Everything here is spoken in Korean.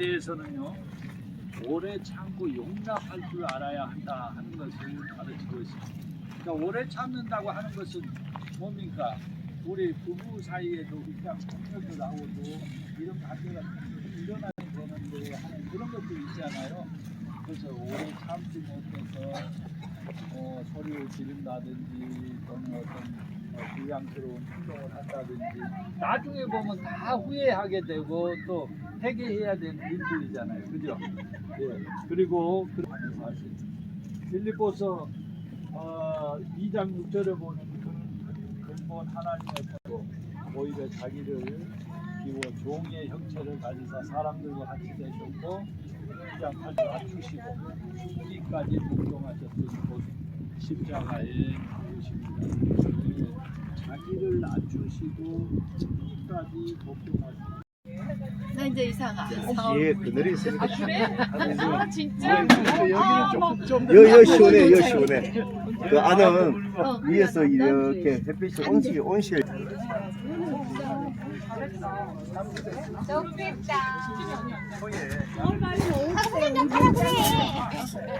대해서는요 오래 참고 용납할 줄 알아야 한다 하는 것을 가르치고 있습니다. 그러니까 오래 참는다고 하는 것은 뭡니까? 우리 부부 사이에도 그냥 공격도 나오고 이런 관계가 일어나게 되는데 하는 그런 것도 있잖아요. 그래서 오래 참지 못해서 어, 소리를 지른다든지 어, 불량스러운 행동을 한다든지 나중에 보면 다 후회하게 되고 또 회개해야 되는 일들이잖아요. 그죠? 예. 그리고 그런 사실. 빌립보서 어, 2장 6절에 보는 그 근본 하나님의 보 오히려 자기를 비워 종의 형체를 가지사 사람들과 같이 되셨고 그냥 낮추시고 죽기까지 복종하셨으니 곧 십자가에 죽으십니다. 예, 자기를 낮추시고 죽기까지 복종하시고 나 이제 이사가. 뒤에 그늘이 있으니까 아 진짜? 여기는 여, 여 시원해 여 시원해 그 안은 어. 위에서 이렇게 햇빛이 온실 온실 교회를 안 나오는